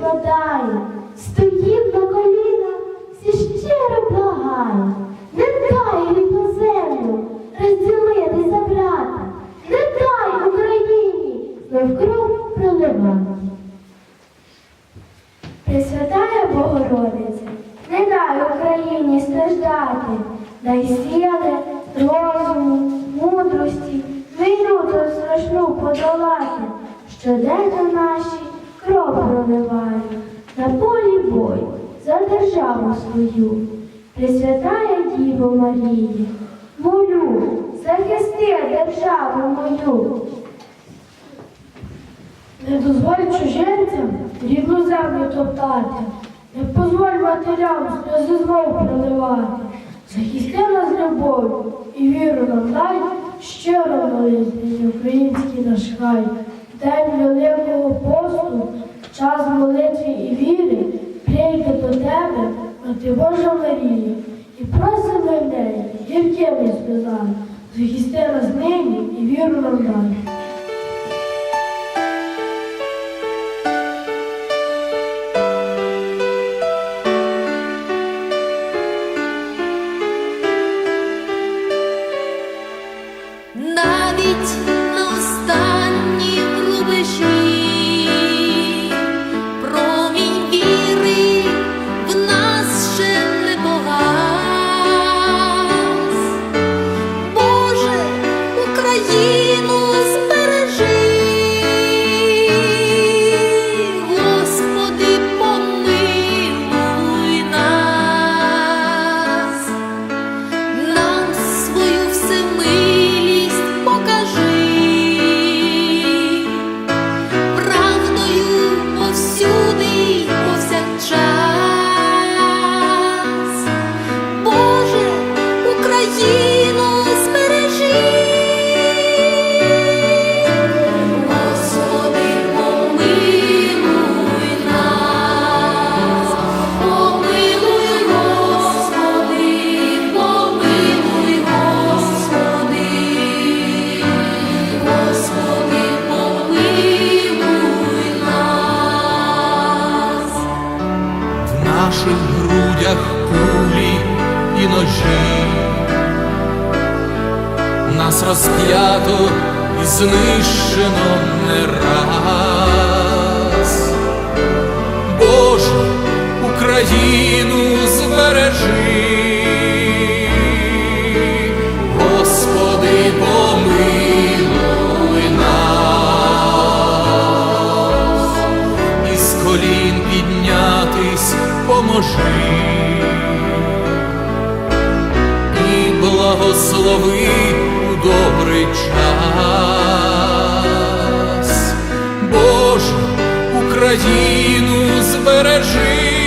складає, стоїть на колінах, всі щиро благає. Не дай рідну землю розділити забрати, не дай Україні знов кров проливати. Пресвятая Богородице, не дай Україні страждати, дай сили, розуму, мудрості, війну ту страшну подолати, щоденно наші кров проливають, на полі бой за державу свою. Пресвятая Діво Марії, молю, захисти державу мою. Не дозволь чужинцям рідну землю топтати, не позволь матерям сльози знов проливати. Захисти нас любов'ю і віру нам дай, щиро молитві український наш край. День посту, час молитви і віри, прийде до тебе, мати Божа Марія, і просимо в неї гіркими сльозами, захисти нас нині і віру нам дай. Україну збережи. Господи, помилуй із колін піднятись поможи і благослови у добрий час. Боже, Україну збережи.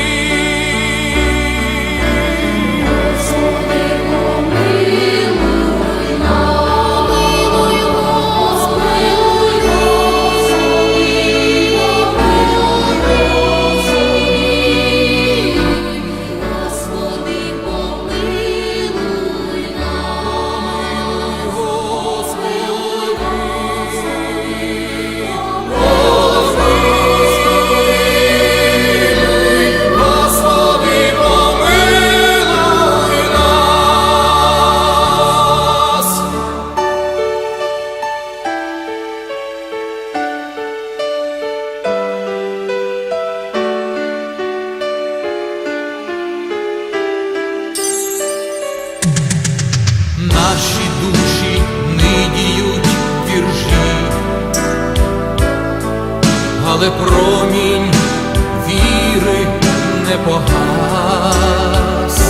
Але промінь віри не погас.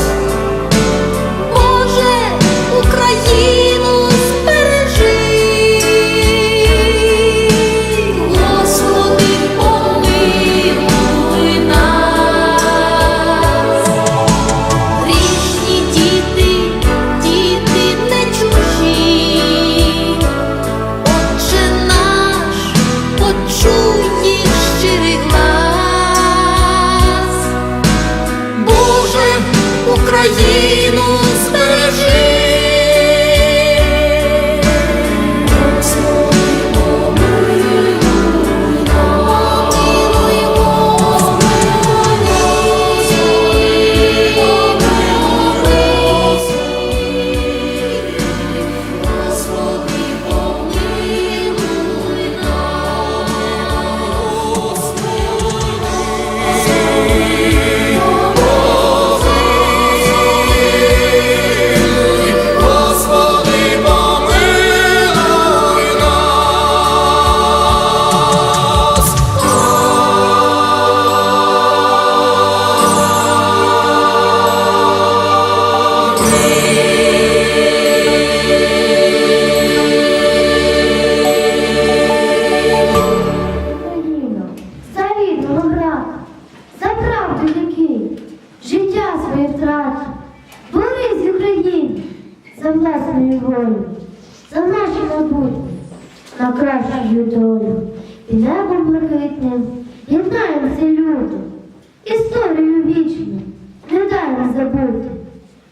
Забути.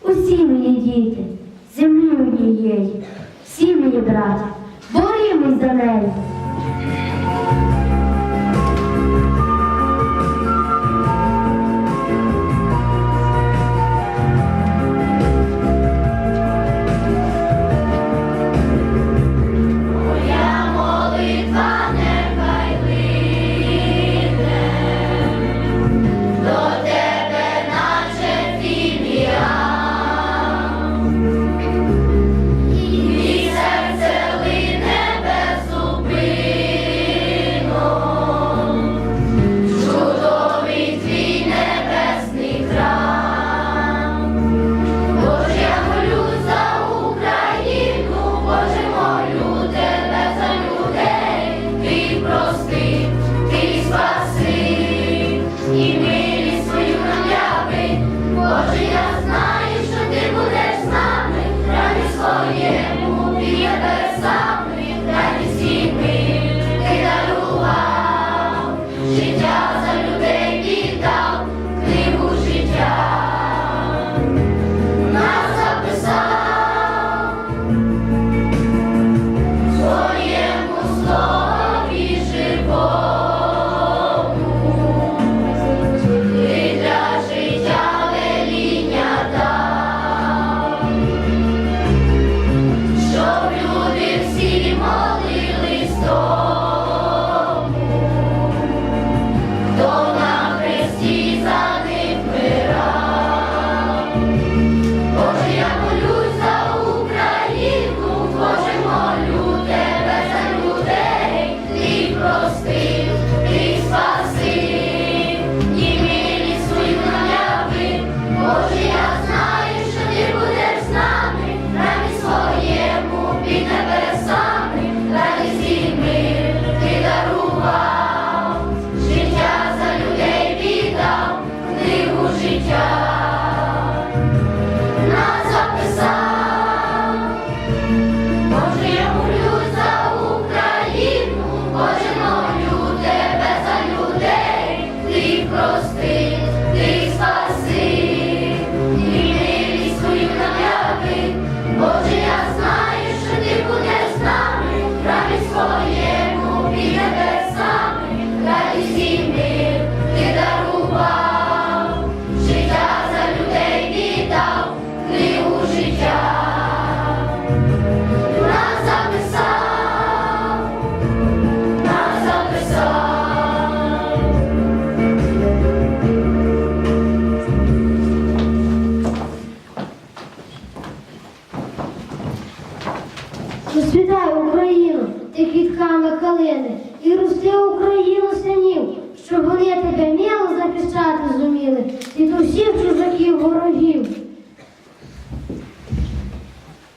Усі мої діти, землі однієї, всі мої браття, борімось за неї.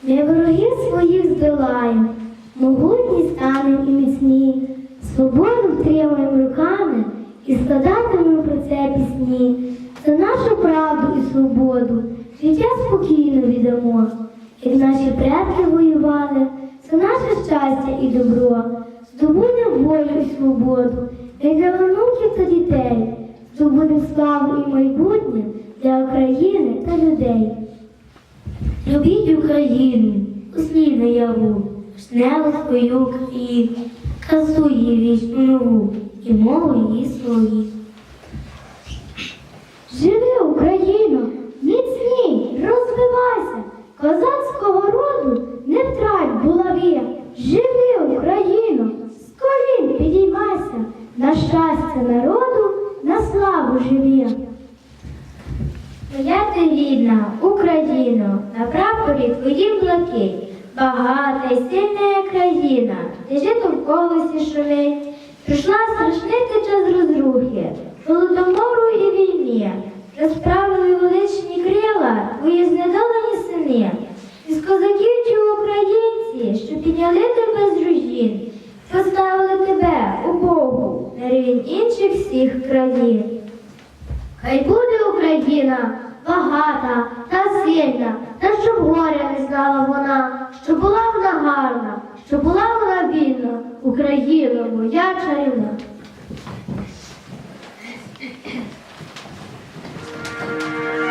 Ми ворогів своїх здолаємо, могутні станемо і міцні, свободу втримаємо руками і складатимемо про це пісні. За нашу правду і свободу життя спокійно віддамо, як наші предки воювали, за наше щастя і добро, здобудемо волю і свободу, як для онуків та дітей, здобудемо славу і майбутнє для України та людей. Любіть Україну, услід наяву, жневу свою країну, красу її вічну нову і мову її свої. Живи, Україно, міцній, розвивайся, козацького роду не втрать булави. Живи, Україно, з колін підіймайся, на щастя народу, на славу живі. Моя ти рідна, Україно, на прапорі твоїм блакить, багата й сильна країна, де жито в колесі шумить. Прийшла страшний час розрухи, голодомору і війни, розправили величні крила твої знедолені сини, із козаків чи українці, що підняли тебе з руїн, поставили тебе у Богу на рівень інших всіх країн. Хай буде Україна багата та сильна, та щоб горя не знала вона, щоб була вона гарна, щоб була вона вільна, Україна моя чарівна. Дай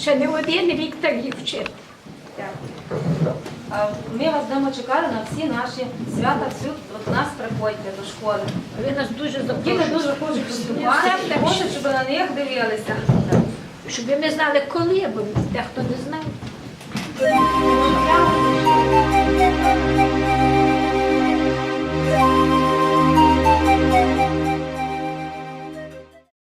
Ще не один рік так їх вчити. Дякую. Ми вас будемо чекати на всі наші свята. Всюди до нас приходьте до школи. Ви нас дуже Діти дуже хочуть виступати, хочуть, щоб на них дивилися. Щоб ми знали, коли, бо дехто не знає. Дякую.